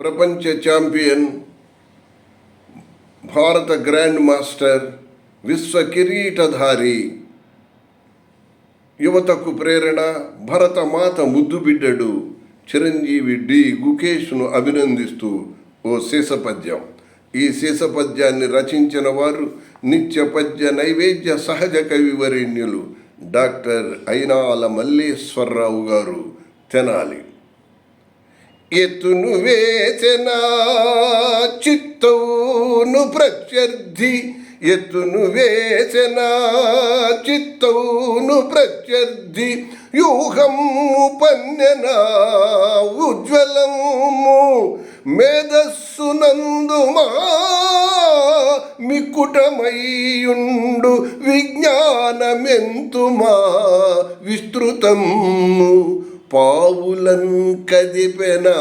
ప్రపంచ ఛాంపియన్ భారత grand master విశ్వ కిరీటధారి యువతకు ప్రేరణ భరతమాత ముద్దు బిడ్డడు చిరంజీవి డి. గుకేష్ను అభినందిస్తూ ఓ శీసపద్యం ఈ శీసపద్యాన్ని రచించిన వారు నిత్య పద్య నైవేద్య సహజ కవివరేణ్యులు డాక్టర్ అయినాల మల్లేశ్వరరావు గారు తెనాలి. ఎత్తును వేసిన చిత్తవును ప్రత్యర్థి. ఎత్తును వేసిన చిత్తవును ప్రత్యర్థి. వ్యూహము పన్నెన ఉజ్వలము మేధస్సునందుమా. మిక్కుటమయ్యుండు విజ్ఞానమెంతుమా విస్తృతము పావులన్ కదిపెనా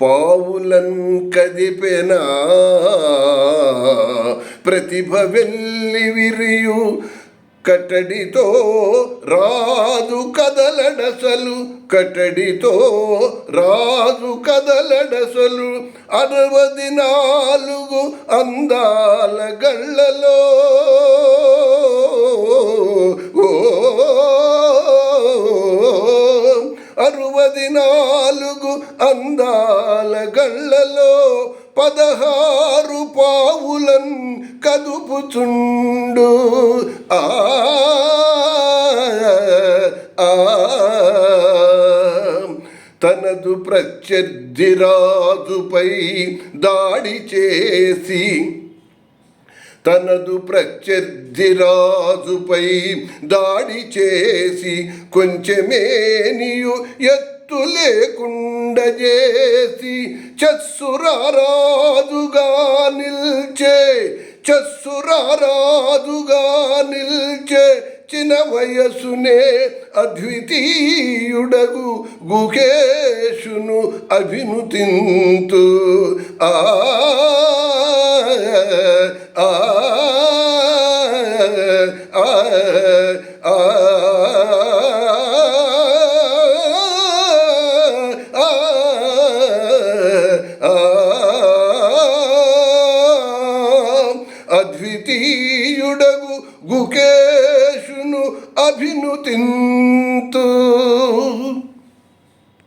పావులన్ కదిపెనా ప్రతిభ వెళ్ళి విరియు కట్టడితో రాజు కదలడసలు కట్టడితో రాజు కదలడసలు అరవది నాలుగు అందాల గళ్ళలో పదినాలుగు నాలుగు అందాల గళ్ళలో పదహారు పావులన్ కదుపుచుండు. ఆ, తనదు ప్రత్యర్థి రాజుపై దాడి చేసి తనదు ప్రత్యర్థి రాజుపై దాడి చేసి కొంచెమేనియు ఎత్తు ఎత్తు లేకుండ చేసి చస్సురారాజుగా నిల్చే చస్సురారాజుగా నిల్చే చిన్న వయసునే అద్వితీయుడగు గుకేశును అభినుతింతు. ఆ ఆ ఆ అద్వితీయుడగు గుకేశును అభినుతింతు